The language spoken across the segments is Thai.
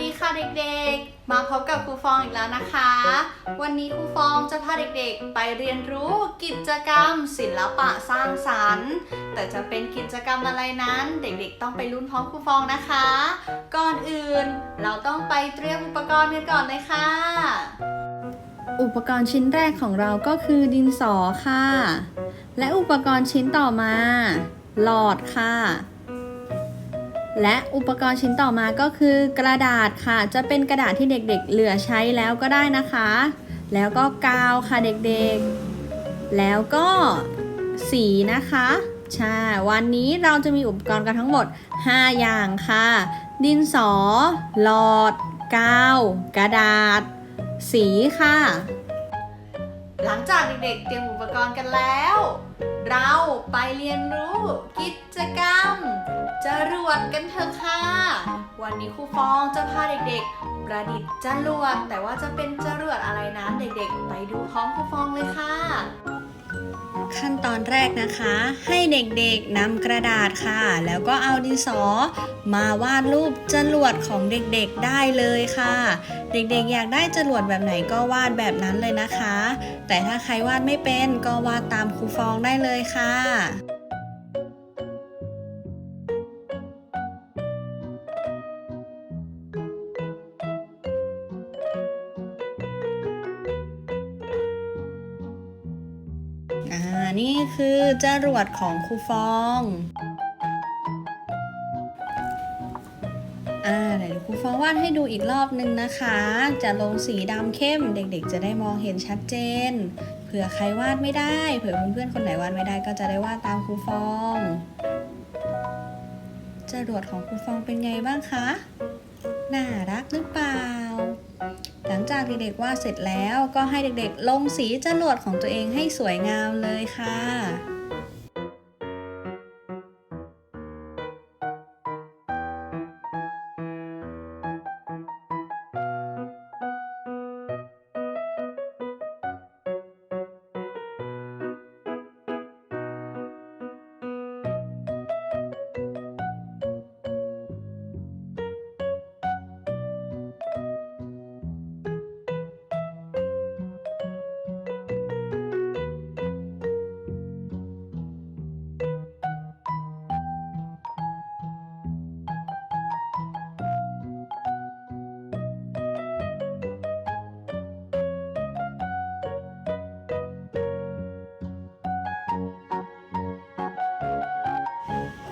ดีค่ะเด็กๆ มาพบกับครูฟองอีกแล้วนะคะ วันนี้ครูฟองจะพาเด็กๆ ไปเรียนรู้กิจกรรม ศิลปะสร้างสรรค์ แต่จะเป็นกิจกรรมอะไรนั้น เด็กๆ ต้องไปลุ้นพร้อมครูฟองนะคะ ก่อนอื่นเราต้องไปเตรียมอุปกรณ์กันก่อนเลยค่ะ อุปกรณ์ชิ้นแรกของเราก็คือดินสอค่ะ และอุปกรณ์ชิ้นต่อมา หลอดค่ะ และอุปกรณ์ชิ้นต่อมาก็คือกระดาษค่ะ จะเป็นกระดาษที่เด็กๆ เหลือใช้แล้วก็ได้นะคะ แล้วก็กาวค่ะเด็กๆ แล้วก็สีนะคะใช่วันนี้เราจะมีอุปกรณ์กันทั้งหมด 5 อย่างค่ะ ดินสอ หลอด กาว กระดาษ สีค่ะ หลังจากเด็กๆ เตรียมอุปกรณ์กันแล้ว เราไปเรียนรู้กิจกรรม รวดกันเถอะค่ะ วันนี้ครูฟองจะพาเด็กๆ ประดิษฐ์จรวด แต่ว่าจะเป็นจรวดอะไรนั้นเด็กๆ ไปดูพร้อมครูฟองเลยค่ะ ขั้นตอนแรกนะคะ ให้เด็กๆนำกระดาษค่ะ แล้วก็เอาดินสอ มาวาดรูปจรวดของเด็กๆได้เลยค่ะ เด็กๆอยากได้จรวดแบบไหนก็วาดแบบนั้นเลยนะคะ แต่ถ้าใครวาดไม่เป็นก็วาดตามครูฟองได้เลยค่ะ นี่คือจรวดของครูฟองอ่าเดี๋ยวครูฟองวาดให้ดูอีกรอบนึงนะคะ จะลงสีดำเข้มเด็กๆ จะได้มองเห็นชัดเจน เผื่อใครวาดไม่ได้ เผื่อเพื่อนๆคนไหนวาดไม่ได้ก็จะได้วาดตามครูฟองจรวดของครูฟองเป็นไงบ้างคะ น่ารักหรือเปล่า หลังจากเด็กๆวาดเสร็จแล้วก็ให้เด็กๆ ลงสีจรวดของตัวเองให้สวยงามเลยค่ะ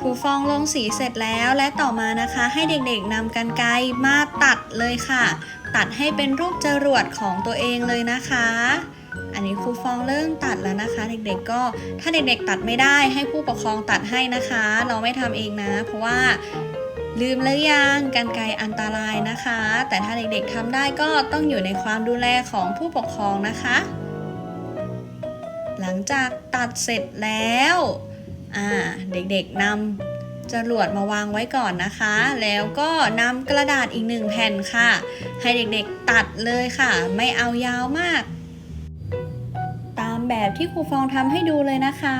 รูฟองลงสีเสร็จแล้วและต่อมานะคะ ให้เด็กๆนำกันไกรมาตัดเลยค่ะ ตัดให้เป็นรูปจรวดของตัวเองเลยนะคะ อันนี้ครูฟองเริ่มตัดแล้วนะคะ เด็กๆก็ถ้าเด็กๆตัดไม่ได้ให้ผู้ปกครองตัดให้นะคะ เราไม่ทำเองนะ เพราะว่าลืมแล้วยังกันไกอันตรายนะคะ แต่ถ้าเด็กๆทำได้ก็ต้องอยู่ในความดูแลของผู้ปกครองนะคะ หลังจากตัดเสร็จแล้ว อ่าเด็กๆนำจรวดมาวางไว้ก่อนนะคะ แล้วก็นำกระดาษอีกหนึ่งแผ่นค่ะ ให้เด็กๆตัดเลยค่ะ ไม่เอายาวมาก ตามแบบที่ครูฟองทำให้ดูเลยนะคะ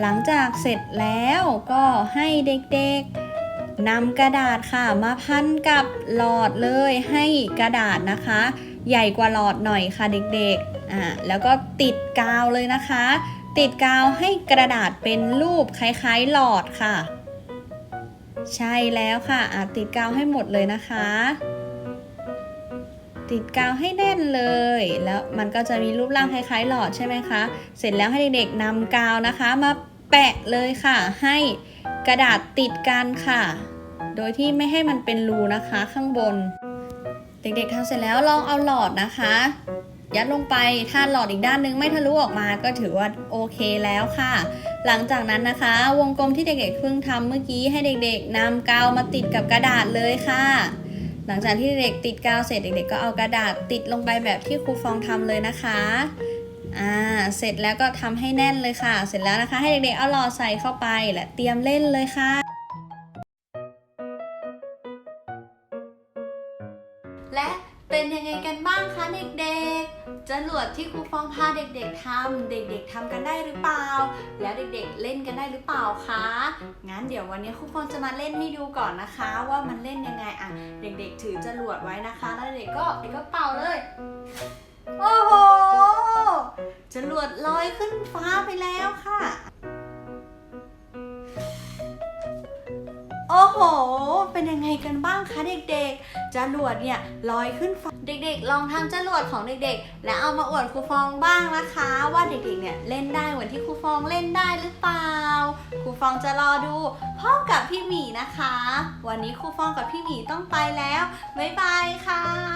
หลังจากเสร็จแล้วก็ให้เด็กๆนำกระดาษค่ะมาพันกับหลอดเลยให้กระดาษนะคะ ใหญ่กว่าหลอดหน่อยค่ะเด็กๆอ่าแล้วก็ติดกาวเลยนะคะ ติดกาวให้กระดาษเป็นรูปคล้ายๆหลอดค่ะ ใช่แล้วค่ะอะติดกาวให้หมดเลยนะคะ ติดกาวให้แน่นเลย แล้วมันก็จะมีรูปร่างคล้ายๆ หลอดใช่ไหมคะ เสร็จแล้วให้เด็กๆนำกาวนะคะมาแปะเลยค่ะ ให้กระดาษติดกันค่ะ โดยที่ไม่ให้มันเป็นรูนะคะข้างบน เด็กๆทำเสร็จแล้วลองเอาหลอดนะคะ ยัดลงไปถ้าหลอดอีกด้านนึงไม่ทะลุออกมาก็ถือว่าโอเคแล้วค่ะ หลังจากนั้นนะคะ วงกลมที่เด็กๆเพิ่งทำเมื่อกี้ให้เด็กๆนำกาวมาติดกับกระดาษเลยค่ะ หลังจากที่เด็กติดกาวเสร็จเด็กๆก็เอากระดาษติดลงไปแบบที่ครูฟองทำเลยนะคะอ่าเสร็จแล้วก็ทำให้แน่นเลยค่ะ เสร็จแล้วนะคะ ให้เด็กๆเอาหลอดใส่เข้าไปและเตรียมเล่นเลยค่ะ บ้างคะเด็กๆจรวดที่ครูฟองพาเด็กๆทำเด็กๆทำกันได้หรือเปล่า แล้วเด็กๆเล่นกันได้หรือเปล่าคะงั้นเดี๋ยววันนี้ครูฟองจะมาเล่นให้ดูก่อนนะคะ ว่ามันเล่นยังไงอะเด็กๆ ถือจรวดไว้นะคะ แล้วเด็กก็เด็กก็เป่าเลยโอ้โหจรวดลอยขึ้นฟ้าไปแล้วค่ะ โอ้โห เป็นยังไงกันบ้างคะเด็กๆจรวดเนี่ยลอยขึ้นฟ้า เด็กๆ ลองทำจรวดของเด็กๆ และเอามาอวดครูฟองบ้างนะคะ ว่าเด็กๆ เนี่ยเล่นได้เหมือนที่ครูฟองเล่นได้หรือเปล่า ครูฟองจะรอดูพร้อมกับพี่หมีนะคะ วันนี้ครูฟองกับพี่หมีต้องไปแล้ว บ๊ายบายค่ะ